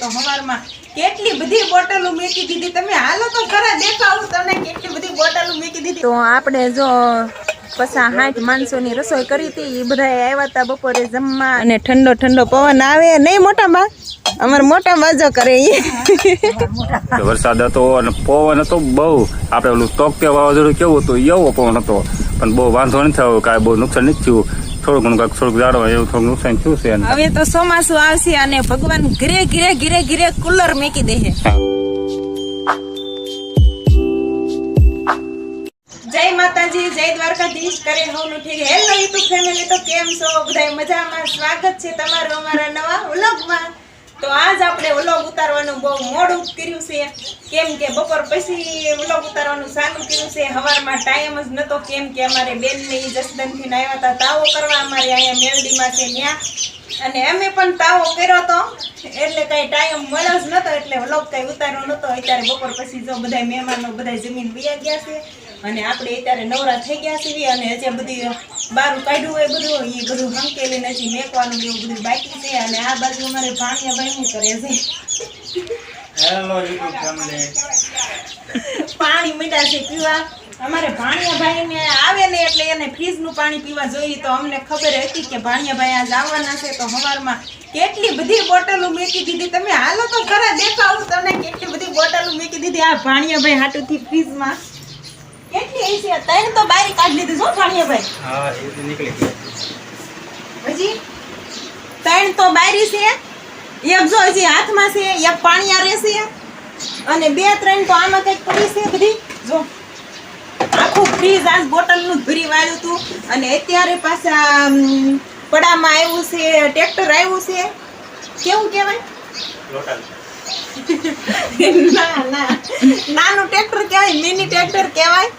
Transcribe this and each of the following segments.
તો હવારમાં કેટલી બધી બોટલો મૂકી દીધી? તમે હાલો તો ખરા દેખાવું તને કેટલી બધી બોટલો મૂકી દીધી? તો આપણે જો પસા સાઠ માણસોની રસોઈ કરી હતી એ બધા આવ્યા હતા બપોરે જમવા. અને ઠંડો ઠંડો પવન આવે. નહીં મોટા બા અમારે મોટા બાજો કરે વરસાદ હતો અને પવન હતો બહુ. આપણે ઓલું તોકતે વાવાઝોડું કેવું હતું? એવો પવન હતો. પણ બહુ વાંધો નથી થયો કાંઈ બહુ નુકસાન નથી થયું. થોડું ઘણું થોડુંક જાડવા એવું થોડું નુકસાન થયું છે હવે તો ચોમાસું આવશે અને ભગવાન ઘરે ઘરે ઘરે ઘરે કુલર મેકી દે જય માતાજી જય દ્વારકાધીશ. કરે હોનું ઠીક. હેલો યુટ્યુબ ફેમિલી તો કેમ છો? બધાય મજામાં? સ્વાગત છે તમારું અમારા નવા વ્લોગમાં તો આજ આપણે વ્લોગ ઉતારવાનું બહુ મોડું કર્યું છે. કેમ કે બપોર પછી વ્લોગ ઉતારવાનું સારું કર્યું છે. હવારમાં ટાઈમ જ નહોતો કેમ કે અમારે બેન ને જસદનથી આવ્યા હતા તાવો કરવા અમારે અહીંયા મેરડીમાં છે ત્યાં અને અમે પણ તાવો કર્યો તો એટલે કઈ ટાઈમ મળ્યો જ નતો એટલે વ્લોગ કઈ ઉતાર્યો નતો. અત્યારે બપોર પછી જો બધા મહેમાનો બધા જમીન વયા ગયા છે અને આપણે અત્યારે નવરા થઈ ગયા છીએ અને હજી બધી બારું કાઢ્યું હોય બધું એ બધું હંકેલી નથી મેકવાનું એવું બધું બાકી છે અને આ બાજુ અમારે ભાણિયા ભાઈ કરે છે? પાણી મીઠા છે પીવા. અમારે ભાણિયાભાઈ ને આવે ને એટલે એને ફ્રીજનું પાણી પીવા જોઈએ તો અમને ખબર હતી કે ભાણિયાભાઈ આજ આવવાના છે તો સવારમાં કેટલી બધી બોટલો મૂકી દીધી. તમે હાલો તો ખરા દેખાવું તમને કેટલી બધી બોટલો મૂકી દીધી આ ભાણિયા ભાઈ હાટુથી ફ્રીજમાં. કેટલી છે? ત્રણ તો બારી કાઢી લીધી છો ભાણિયા હજી? ત્રણ તો બારી છે એક જો હજી હાથમાં છે એક આ રહેશે અને બે ત્રણ તો આમાં કંઈક પડી છે બધી? જો. આખું ફ્રીજ આજ બોટલનું ભરી વાળ્યું હતું અને અત્યારે પાછા પડામાં આવ્યું છે ટ્રેક્ટર આવ્યું છે. કેવું કહેવાય? ના ના. નાનું ટ્રેક્ટર કહેવાય મિની ટ્રેક્ટર કહેવાય.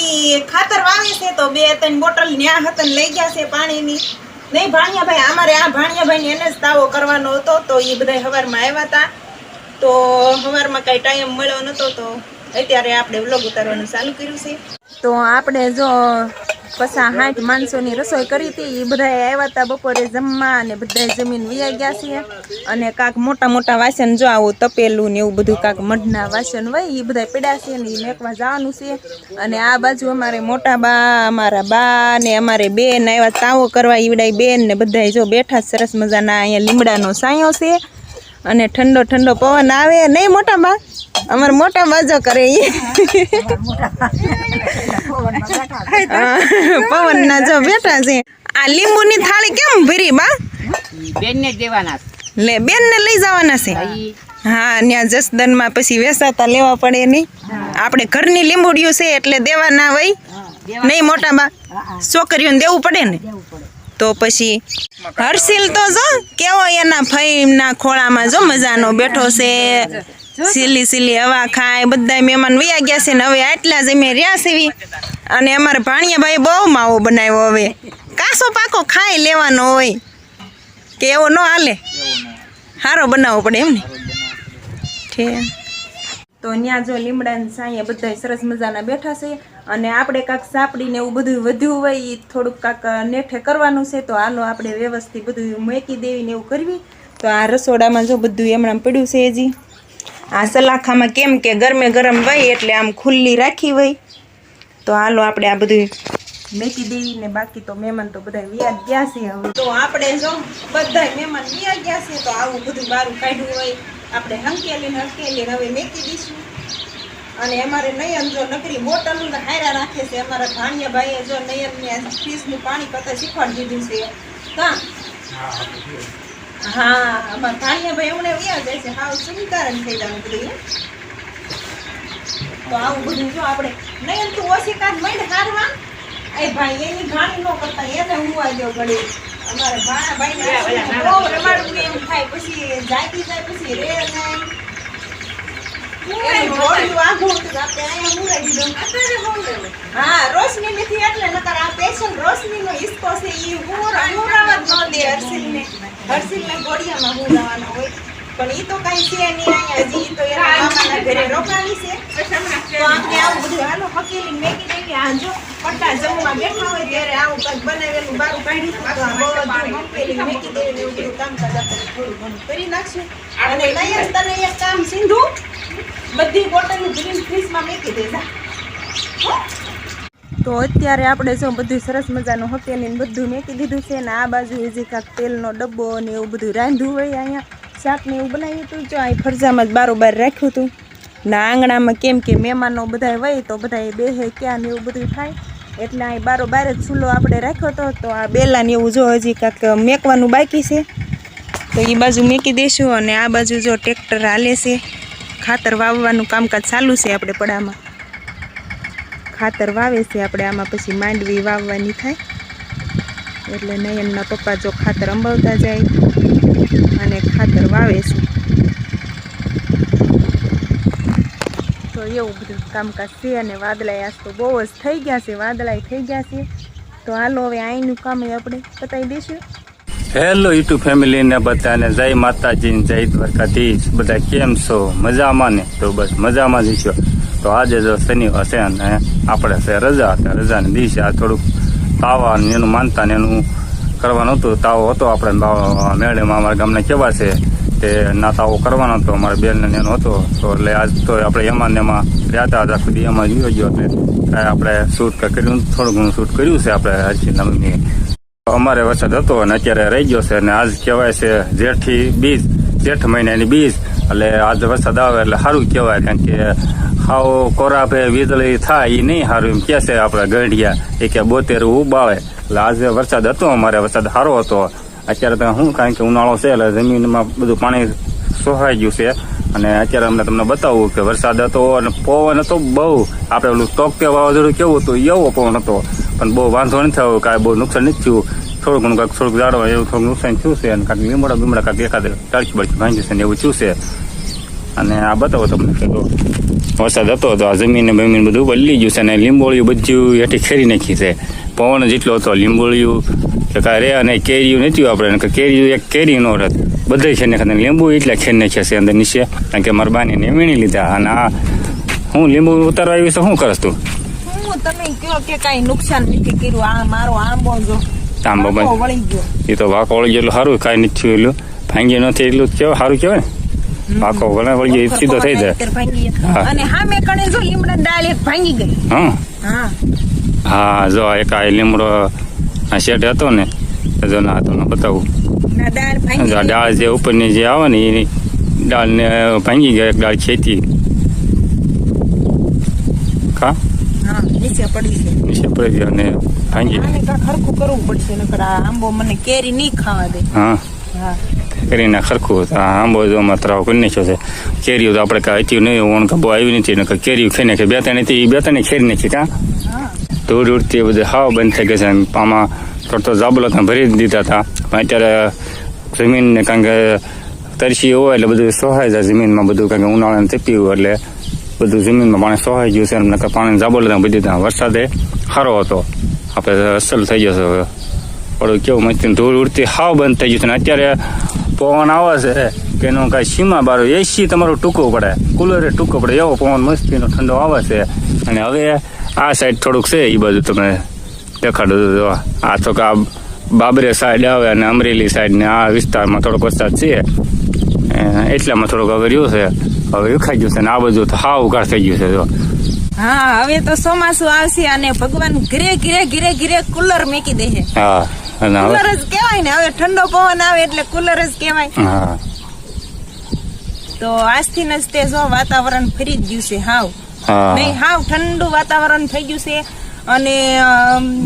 ઈ ખાતર વાવે છે તો બે ત્રણ બોટલ ન્યા હતા ને લઈ ગયા છે પાણીની. નહીં ભાણિયાભાઈ અમારે આ ભાણિયાભાઈ એને જ તાવો કરવાનો હતો તો એ બધા સવારમાં આવ્યા હતા તો સવારમાં કાંઈ ટાઈમ મળ્યો નહોતો તો અત્યારે આપણે વ્લોગ ઉતારવાનું ચાલુ કર્યું છે. તો આપણે જો પસા હાઠ માણસોની રસોઈ કરી હતી એ બધા આવ્યા હતા બપોરે જમવા અને બધા જમીન વયા ગયા છીએ. અને કાંક મોટા મોટા વાસણ જો આવું તપેલું ને એવું બધું કાંક મઢના વાસણ હોય એ બધા પડ્યા છે ને એ મેકવા જવાનું છે. અને આ બાજુ અમારે મોટા બા, અમારા બા ને અમારે બેન આવ્યા, તાવો કરવા ઈવડાય બેન ને બધા જો બેઠા સરસ મજાના અહીંયા લીમડાનો સાયો છે. અને ઠંડો ઠંડો પવન આવે નહીં મોટા બા અમારે મોટા બાજો કરે એ પવન ના જો બેઠા છે. આ લીંબુની થાળી કેમ ભરી બા? બેન ને દેવાના લે બેન ને લઈ જવાના છે? હા ત્યાં જસદનમાં પછી વેસાતા લેવા પડે નહીં આપણે ઘરની લીંબુડિયું છે એટલે દેવા ના હોય નહીં મોટા બા છોકરીઓને દેવું પડે ને. તો પછી હર્ષિલ તો જો કેવો એના ફઈના ખોળામાં જો મજાનો બેઠો છે. સીલી સીલી હવા ખાય બધા મહેમાન વયા ગયા છે ને હવે આટલા જ અમે રહ્યા સીવી અને અમારે ભાણિયાભાઈ બહુ માવો બનાવ્યો હવે. કાસો પાકો ખાઈ લેવાનો હોય. કે એવો ન હાલે. સારો બનાવવો પડે એમ ને. ઠીક. તો ત્યાં જો લીમડા સાંઈએ બધા સરસ મજાના બેઠા છે અને આપણે કાંક સાપડીને એવું બધું વધ્યું હોય એ થોડુંક કાંક નેઠે કરવાનું છે, તો હાલો આપણે વ્યવસ્થિત બધું મૂકી દેવીને એવું કરવી. તો આ રસોડામાં જો બધું એમણામ પડ્યું છે હજી. આ સલાખામાં કેમ કે ગરમે ગરમ હોય એટલે આમ ખુલ્લી રાખી હોય તો હાલો આપણે આ બધું મેકી દેવી ને બાકી તો મહેમાન તો બધા વ્યાજ ગયા છે હવે. તો આપણે જો બધા મહેમાન વ્યાજ ગયા છે, તો આવું બધું બારું કાઢ્યું હોય. આપણે હંકેલીને હંકેલીને હવે મેકી દઈશું. અને અમારે નયન જો નકરી બોટલ ને હાયરા રાખે છે અમારા ભાણિયા ભાઈએ જો નયન ને ફીસનું પાણી કરતા શીખવાડી દીધું છે. કાં? હા અમારા ભાણિયા ભાઈ એમને વ્યા જાય છે હાવ સુનકારણ થઈ જવાનું બધું તો આવું બધું જો આપણે નયન તું ઓછી કાઢ માંડ હારવા. એ ભાઈ એની ઘાણી નો કરતા એને હુવા દો ઘડી અમારે ભાણા ભાઈને બહુ રમાડવું એમ થાય પછી જાગી જાય પછી રે નહીં એનું મોઢું આઘું હતું, આપણે અહીંયા હુંરાઈ દીધું. હા રોશની નથી એટલે નકર આ special રોશનીનો હિસ્સો છે એ હુંરા- હુંરાવા જ ન દે હર્ષિલને. હર્ષિલને. ઘોડિયામાં હુંરાવાનો હોય. પણ એ તો કઈ છે નહીં અહીંયા હજી તો એના મામાના ઘરે રોકાણી છે. તો આપણે આવું બધું હાલો હકેલી મેગી દેવી આ જો જમવા બેઠા હોય ત્યારે આવું કંઈક બનાવેલું બારું કાઢ્યું તો આ બધું હકેલી મેગી દેવી એવું બધું કામકાજ આપણે થોડું ઘણું કરી નાખશું. અને નયન તને એક કામ સિંધુ. બધી બોટલ ગ્રીન ફ્રીજમાં મેકી દેજા. તો અત્યારે આપણે જો બધું સરસ મજાનું હકેલીને બધું મેકી દીધું છે ને આ બાજુ હજી કાંક તેલનો ડબ્બો ને એવું બધું રાંધ્યું હોય અહીંયા. શાક ને એવું બનાવ્યું હતું. જો અહીં ફરજામાં જ બારોબાર રાખ્યું હતું. ને આંગણામાં કેમ કે મહેમાનો બધા હોય તો બધા બેહે ક્યાં ને એવું બધું થાય. એટલે અહીં બારોબાર જ ચૂલો આપણે રાખ્યો હતો તો આ બેલાને એવું જો હજી કાંક મેકવાનું બાકી છે. તો એ બાજુ મેકી દઈશું અને આ બાજુ જો ટ્રેક્ટર હાલે છે. ખાતર વાવવાનું કામકાજ ચાલુ છે આપણે પડામાં. ખાતર વાવે છે આપણે, આમાં પછી માંડવી વાવવાની થાય. એટલે નયનના પપ્પા જો ખાતર અંબાવતા જાય અને ખાતર વાવે છે. તો એવું બધું કામકાજ છે અને વાદળાએ આજ તો બહુ જ થઈ ગયા છે વાદળાએ થઈ ગયા છે. તો હાલો હવે અહીંનું કામ આપણે પતાવી દઈશું. હેલો યુટ્યુબ ફેમિલી ને બધાને જય માતાજી જય દ્વારકાધીશ. બધા કેમ છો? મજામાં ને? તો બસ મજામાં જ તો આજે જો શનિવાર છે અને આપણે છે રજા હતા. રજાને દિવસે આ થોડુંક તાવા એનું માનતા ને એનું કરવાનું હતું. તાવો હતો આપણે મેળેમાં અમારા ગામને કેવા છે? કે નાતાઓ કરવાનો હતો. અમારા બેન ને એનો હતો. તો એટલે આજ તો આપણે એમાં ને એમાં રહ્યા હતા. સુધી એમાં જીવો ગયો એટલે કાંઈ આપણે શૂટ કર્યું થોડું ઘણું શૂટ કર્યું છે આપણે હર્ષિના મમ્મીએ અમારે વરસાદ હતો અને અત્યારે રહી ગયો છે. અને આજ કહેવાય છે જેઠી બીજ. જેઠ મહિનાની બીજ. એટલે આજ વરસાદ આવે એટલે સારું કહેવાય. કારણ કે હાવ કોરાપે વીજળી થાય એ નહીં સારું. એમ કહે છે આપણા ગઢિયા. એ કે બોતેર ઉબાવે એટલે આજે વરસાદ હતો. અમારે વરસાદ સારો હતો. અત્યારે તમે શું કારણ કે ઉનાળો છે એટલે જમીનમાં બધું પાણી સોહાઈ ગયું છે. અને અત્યારે અમને તમને બતાવું કે વરસાદ હતો અને પવન હતો બહુ. આપણે ઓલું તોકતે વાવાઝોડું કેવું હતું, એવો પવન હતો. પણ બહુ વાંધો નથી થયો કાંઈ બહુ નુકસાન નથી થયું. થોડું ઘણું કાંઈક થોડુંક જાડવા એવું થોડુંક નુકસાન થયું છે અને કાંઈક લીમડા બીમડા કાંઈક એકાદ ટાળકી બાળકી ભાંગી છે ને એવું થયું છે. અને આ બતાવો તમને કે વરસાદ હતો તો આ જમીન બમીન બધું બદલી ગયું છે અને લીંબોળિયું બધું હેઠી ખેરી નાખી છે. પવન જેટલો હતો લીંબોળિયું કે કાંઈ રે અને કેરીયું નથી આપણે કે કેરીયું એક કેરી નો રત બધે ખેર નાખ્યા લીંબુ એટલા ખેર નાખ્યા છે અંદર નીચે. કારણ કે મારા બાને વીણી લીધા. અને આ હું લીંબુ ઉતારવા આવી છે શું કરસ તું? તમે કયો કે કઈ નુકસાન નથી કર્યું? આ મારો આંબો જો. આંબો બંધ. એ તો વાકો વળી ગયેલું સારું કાંઈ નથી થયું. એટલું ભાંગી નથી એટલું કેવું સારું કહેવાય ને વાંકો વળે વળી સીધો થઈ જાય. અને હામે કણે જો લીમડા ડાળ એક ભાંગી ગઈ. હા. હા. જો એક આ લીમડો આ શેઠ હતો ને જો ના તમને બતાવું. ડાળ જો ગઈ. ઉપરની જે આવે ને એ ડાળને ભાંગી ગયા એક ડાળ ખેતી કા? નીચે પડી ગયો ને ભાંગી ગયા કાંઈક કરવું પડશે નકર આંબો મને કેરી નહીં ખાવા દે. હા. હા. કરીને ખરખું તો આ આંબો જો માં તરાવ કરી નાખ્યો છે. કેરીઓ તો આપણે કાંઈ હતી નહીં, ઓણ કબો આવી નથી ને કેરીઓ ખાઈ નાખી. બે ત્રણ હતી એ બે ત્રણ ખેરી નાખી કાં? દૂર દૂરથી બધું હાવ બંધ થઈ ગઈ છે. આમાં થોડો તો જાબલો ભરી દીધા હતા. પણ અત્યારે જમીનને કારણ કે તરસી હોય એટલે બધું સોહાઈ જાય જમીનમાં બધું. કારણ કે ઉનાળાને તપી હોય એટલે બધું જમીનમાં પાણી સોહાઈ ગયું છે. એમને પાણી જાબલો બધી ત્યાં વરસાદે સારો હતો. આપણે અસલ થઈ જશે હવે. પડું કેવું મસ્તી ધૂળ ઉડતી હાવ બંધ થઈ ગયું છે. અને અત્યારે પવન આવે છે કે એનું કાંઈ સીમા બારો એસી તમારું ટૂંકું પડે. કુલરે ટૂંકું પડે. એવો પવન મસ્તીનો ઠંડો આવે છે. અને હવે આ સાઈડ થોડુંક છે એ બાજુ તમે દેખાડો જો. આ તો આ બાબરે સાઈડ આવે અને અમરેલી સાઈડ ને આ વિસ્તારમાં થોડોક વરસાદ છે. એટલામાં થોડુંક હવે રહ્યું છે. હવે વિખાઈ ગયું છે ને આ બધું તો હાવ ઉઘાડ થઈ ગયું છે જો. હા હવે તો ચોમાસું આવશે અને ભગવાન ઘરે ઘરે ઘરે ઘરે કુલર મેકી દે છે. હા. અને હવે? કુલર જ કહેવાય ને હવે ઠંડો પવન આવે એટલે કુલર જ કહેવાય. હા. તો આજથી જ તે જો વાતાવરણ ફરી જ ગયું છે હાવ. નહીં હાવ ઠંડુ વાતાવરણ થઈ ગયું છે. અને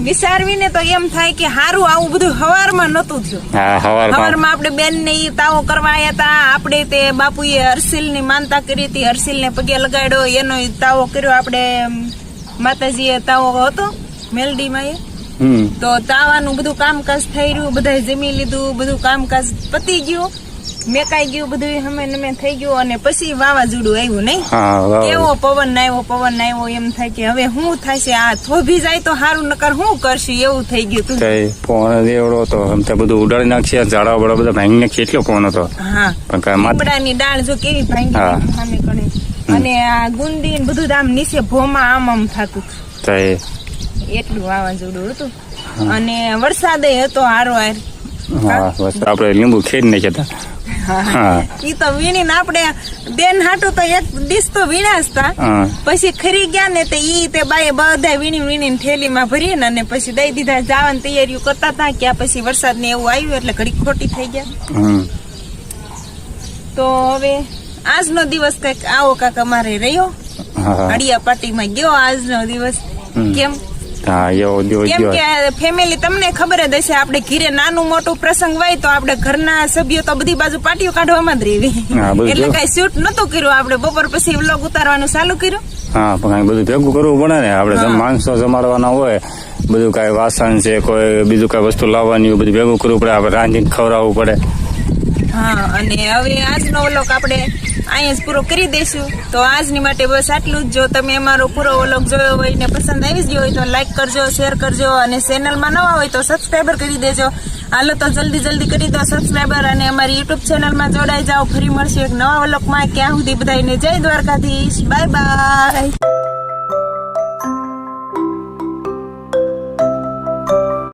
વિચારવીને તો એમ થાય કે હારું આવું બધું હવારમાં નતું થયું. હવારમાં. આપણે બેન ને એ તાવો કરવા આવ્યા હતા આપણે તે બાપુએ હર્ષિલની માનતા કરી હતી હર્ષિલ ને પગે લગાડ્યો એનો તાવો કર્યો આપણે માતાજીએ તાવો હતો મેલડીમાં એ. તો તાવાનું બધું કામકાજ થઈ રહ્યું બધા જમી લીધું બધું કામકાજ પતી ગયું. મેકાઈ ગયું બધું હમે નમે થઈ ગયું અને પછી વાવાઝોડું આવ્યું નહીં? એવો કેવો પવન આવ્યો પવન આવ્યો એમ થાય કે હવે શું થાય આ થોભી જાય તો સારું નકર શું કરશે? એવું થઈ ગયું તું. પવન એવડો હતો. એમ તો બધું ઉડાડી નાખશે ઝાડા બડા બધા ભાંગી નાખશે એટલો પવન હતો. હા. કાંઈ ડાળ જો કેવી ભાંગી સામે કણે. અને આ ગુંદી ને બધું આમ નીચે ભોમાં આમ આમ થતું. એટલું વાવાઝોડું હતું. અને વરસાદ હતો હારો હાર. આપણે લીંબુ ખેડી નાખ્યા હતા. ઈ તો વીણીને આપણે બેન હાટું તો એક ડીશ તો વીણા જ તા. હા. પછી ખરી ગયા ને તે ઈ તે બાએ બધા વીણી વીણીને થેલીમાં ભરીને અને પછી દઈ દીધા. જવાની તૈયારીઓ કરતા હતા કે પછી વરસાદ ને એવું આવ્યું એટલે ઘડી ખોટી થઈ ગયા. તો હવે આજનો દિવસ કંઈક આવો કાક અમારે રહ્યો. અડિયા માં ગયો આજનો દિવસ. કેમ? હા એવો દિવસ કેમ કે ફેમિલી તમને ખબર જ હશે આપણે ઘીરે નાનું મોટું પ્રસંગ હોય તો આપણે ઘરના સભ્યો તો બધી બાજુ પાટીઓ કાઢવામાં જ રહેવી એટલે કઈ શૂટ નતું કર્યું આપણે બપોર પછી વ્લોગ ઉતારવાનું ચાલુ કર્યું. હા પણ કઈ બધું ભેગું કરવું પડે ને. આપણે માણસો જમાડવાના હોય બધું કાંઈ વાસણ છે કોઈ બીજું કાંઈ વસ્તુ લાવવાની હોય બધું ભેગું કરવું પડે. આપણે રાંધીને ખવડાવવું પડે. હા અને હવે આજનો વ્લોગ આપણે અહીંયા જ પૂરો કરી દઈશું. તો આજની માટે બસ આટલું જ. જો તમે અમારો પૂરો વ્લોગ જોયો હોય ને પસંદ આવી ગયો હોય તો લાઈક કરજો શેર કરજો અને ચેનલમાં નવા હોય તો સબસ્ક્રાઈબર કરી દેજો. હાલો તો જલ્દી જલ્દી કરી દો સબસ્ક્રાઈબર અને અમારી યુટ્યુબ ચેનલમાં જોડાઈ જાઓ. ફરી મળશું એક નવા વ્લોગમાં. ક્યાં સુધી બધાને જય દ્વારકાધીશ. Bye bye